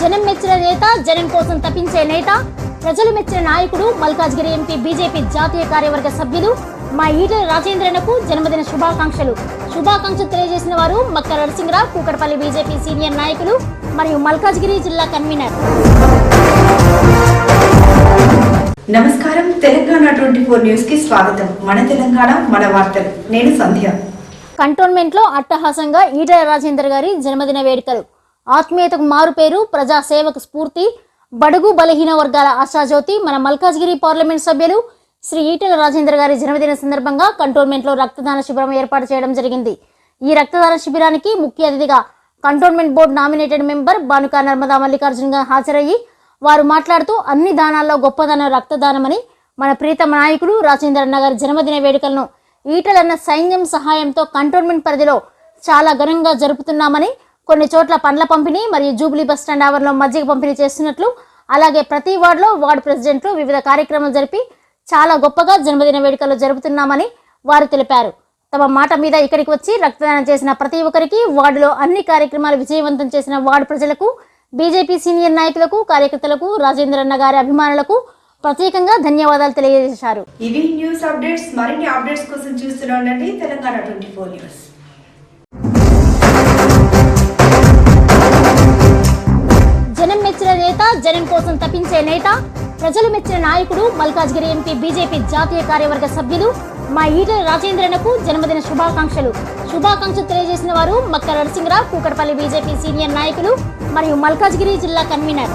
జనం మెచ్చిన నేత జనం కోసం తప్పించే నేత ప్రజలు మెచ్చిన నాయకుడు మల్కాజ్గిరి ఎంపీ బీజేపీ జాతీయ కార్యవర్గ సభ్యులు మా ఈటల రాజేంద్రనకు జన్మదిన శుభాకాంక్షలు. శుభాకాంక్షలు తెలియజేసిన వారు మక్క నరసింహరావు కూకటపల్లి బీజేపీ సీనియర్ నాయకులు మరియు మల్కాజ్గిరి జిల్లా కన్వీనర్. నమస్కారం. తెలంగాణ ట్వంటీ ఫోర్ న్యూస్కి స్వాగతం. మన తెలంగాణ మన వార్తలు. నేను సంధ్య. కంటోన్మెంట్లో అట్టహాసంగా ఈటల రాజేందర్ గారి జన్మదిన వేడుకలు. ఆత్మీయతకు మారు పేరు ప్రజా సేవకు స్ఫూర్తి బడుగు బలహీన వర్గాల ఆశాజ్యోతి మన మల్కాజ్గిరి పార్లమెంట్ సభ్యులు శ్రీ ఈటల రాజేందర్ గారి జన్మదిన సందర్భంగా కంటోన్మెంట్లో రక్తదాన శిబిరం ఏర్పాటు చేయడం జరిగింది. ఈ రక్తదాన శిబిరానికి ముఖ్య అతిథిగా cantonment board nominated member Banuka Narmada మల్లికార్జున్గా హాజరయ్యి వారు మాట్లాడుతూ అన్ని దానాల్లో గొప్పదనం రక్తదానమని మన ప్రీతమ నాయకుడు రాజేంద్ర నగర్ జన్మదిన వేడుకలను ఈటలన్న సైన్యం సహాయంతో కంటోన్మెంట్ పరిధిలో చాలా ఘనంగా జరుపుతున్నామని కొన్ని చోట్ల పండ్ల పంపిణీ మరియు జూబ్లీ బస్ స్టాండ్ ఆవరణలో మజ్జిగ పంపిణీ చేస్తున్నట్లు అలాగే ప్రతి వార్డులో వార్డు ప్రెసిడెంట్లు వివిధ కార్యక్రమాలు జరిపి చాలా గొప్పగా జన్మదిన వేడుకలు జరుపుతున్నామని వారు తెలిపారు. తమ మాట మీద ఇక్కడికి వచ్చి రక్తదానం చేసిన ప్రతి ఒక్కరికి వార్డులో అన్ని కార్యక్రమాలు విజయవంతం చేసిన వార్డు ప్రజలకు బీజేపీ సీనియర్ నాయకులకు కార్యకర్తలకు రాజేంద్రన్న గారి అభిమానులకు ప్రత్యేకంగా ధన్యవాదాలు తెలియజేశారు. ఇవి న్యూస్ అప్డేట్స్. మరిన్ని అప్డేట్స్ కోసం చూస్తూనే ఉండండి. Telangana twenty four news. జనం మెచ్చిన నేత జనం కోసం తప్పించే నేత ప్రజలు మెచ్చిన నాయకుడు మల్కాజ్గిరి ఎంపీ బీజేపీ జాతీయ కార్యవర్గ సభ్యులు మా ఈటల రాజేంద్రనకు జన్మదిన శుభాకాంక్షలు. శుభాకాంక్షలు తెలియజేసిన వారు మక్క నరసింహరావు కూకట్పల్లి బీజేపీ సీనియర్ నాయకులు మరియు మల్కాజ్గిరి జిల్లా కన్వీనర్.